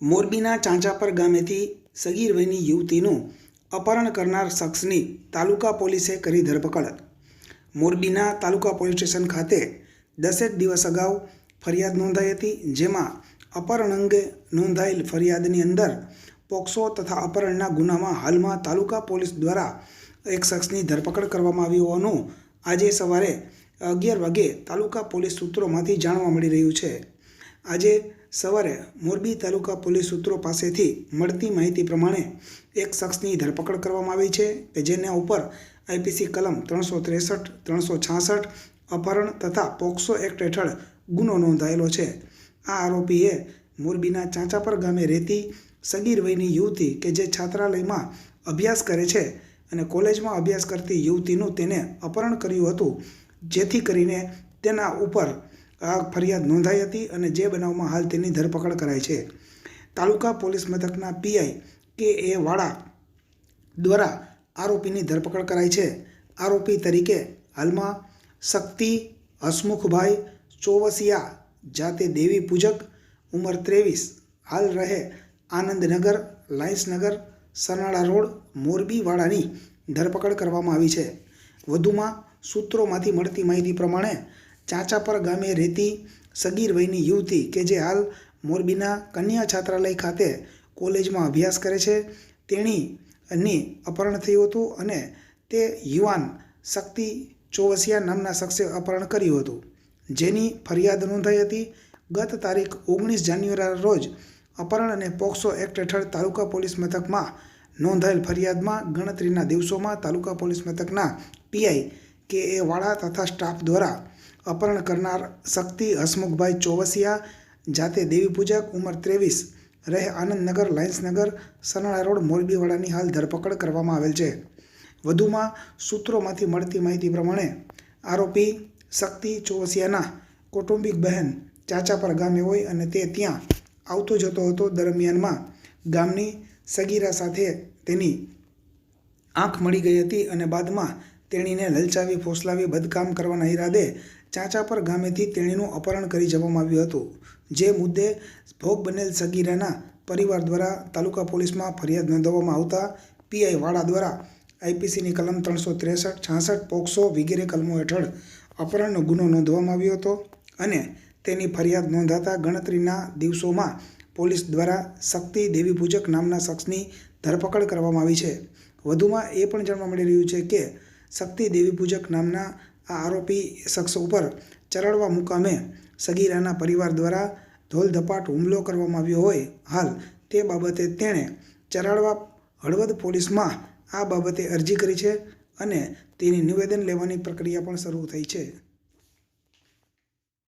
મોરબીના ચાંચાપર ગામેથી સગીર વયની યુવતીનું અપહરણ કરનાર શખ્સની તાલુકા પોલીસે કરી ધરપકડ. મોરબીના તાલુકા પોલીસ સ્ટેશન ખાતે દસેક દિવસ અગાઉ ફરિયાદ નોંધાઈ હતી, જેમાં અપહરણ અંગે નોંધાયેલ ફરિયાદની અંદર પોક્સો તથા અપહરણના ગુનામાં હાલમાં તાલુકા પોલીસ દ્વારા એક શખ્સની ધરપકડ કરવામાં આવી હોવાનું આજે સવારે અગિયાર વાગે તાલુકા પોલીસ સૂત્રોમાંથી જાણવા મળી રહ્યું છે. આજે સવારે મોરબી તાલુકા પોલીસ સૂત્રો પાસેથી મળતી માહિતી પ્રમાણે એક શખ્સની ધરપકડ કરવામાં આવી છે કે જેના ઉપર આઈપીસી કલમ ત્રણસો ત્રેસઠ, ત્રણસો છાસઠ, અપહરણ તથા પોક્સો એક્ટ હેઠળ ગુનો નોંધાયેલો છે. આ આરોપીએ મોરબીના ચાંચાપર ગામે રહેતી સગીર વયની યુવતી કે જે છાત્રાલયમાં અભ્યાસ કરે છે અને કોલેજમાં અભ્યાસ કરતી યુવતીનું તેને અપહરણ કર્યું હતું, જેથી કરીને તેના ઉપર આ ફરિયાદ નોંધાઈ હતી અને જે બનાવમાં હાલ તેની ધરપકડ કરાઈ છે. તાલુકા પોલીસ મથકના પીઆઈ કે એ વાળા દ્વારા આરોપીની ધરપકડ કરાઈ છે. આરોપી તરીકે હાલમાં શક્તિ હસમુખભાઈ ચોવસિયા, જાતે દેવી પૂજક, ઉંમર ત્રેવીસ, હાલ રહે આનંદનગર, લાયન્સનગર, સરનાળા રોડ મોરબીવાળાની ધરપકડ કરવામાં આવી છે. વધુમાં સૂત્રોમાંથી મળતી માહિતી પ્રમાણે ચાંચાપર ગામે રહેતી સગીર વયની યુવતી કે જે હાલ મોરબીના કન્યા છાત્રાલય ખાતે કોલેજમાં અભ્યાસ કરે છે. તેણીની અપહરણ થયું હતું અને તે યુવાન શક્તિ ચોવસિયા નામના શખ્સે અપહરણ કર્યું હતું. જેની ફરિયાદ નોંધાઈ હતી. ગત તારીખ ઓગણીસ જાન્યુઆરી રોજ અપહરણ અને પોક્સો એક્ટ હેઠળ તાલુકા પોલીસ મથકમાં નોંધાયેલ ફરિયાદમાં ગણતરીના દિવસોમાં તાલુકા પોલીસ મથકના પીઆઈ કે એ વાળા તથા સ્ટાફ દ્વારા અપહરણ કરનાર શક્તિ હસમુખભાઈ ચોવસિયા, જાતે દેવી પૂજક, ઉંમર ત્રેવીસ, રહે આનંદનગર, લાયન્સનગર સરનાળા રોડ મોરબીવાળાની હાલ ધરપકડ કરવામાં આવેલ છે. વધુમાં સૂત્રોમાંથી મળતી માહિતી પ્રમાણે, આરોપી શક્તિ ચોવસિયાના કૌટુંબિક બહેન ચાચાપર ગામે હોય અને તે ત્યાં આવતો જતો હતો. દરમિયાનમાં ગામની સગીરા સાથે તેની આંખ મળી ગઈ હતી અને બાદમાં તેણીને લલચાવી, ફોસલાવી, બદકામ કરવાના ઈરાદે ચાંચાપર ગામેથી તેણીનું અપહરણ કરી જવામાં આવ્યું હતું, જે મુદ્દે ભોગ બનેલ સગીરાના પરિવાર દ્વારા તાલુકા પોલીસમાં ફરિયાદ નોંધાવવામાં આવતા પીઆઈ વાળા દ્વારા આઈપીસીની કલમ ત્રણસો ત્રેસઠ, છાસઠ, પોક્સો વગેરે કલમો હેઠળ અપહરણનો ગુનો નોંધવામાં આવ્યો હતો અને તેની ફરિયાદ નોંધાતા ગણતરીના દિવસોમાં પોલીસ દ્વારા શક્તિ દેવી પૂજક નામના શખ્સની ધરપકડ કરવામાં આવી છે. વધુમાં એ પણ જાણવા મળી રહ્યું છે કે શક્તિ દેવી પૂજક નામના આ આરોપી શખ્સ ઉપર ચરડવા મુકામે સગીરાના પરિવાર દ્વારા ધોલધપાટ હુમલો કરવામાં આવ્યો હોય હાલ તે બાબતે તેણે ચરાડવા હળવદ પોલીસમાં આ બાબતે અરજી કરી છે અને તેની નિવેદન લેવાની પ્રક્રિયા પણ શરૂ થઈ છે.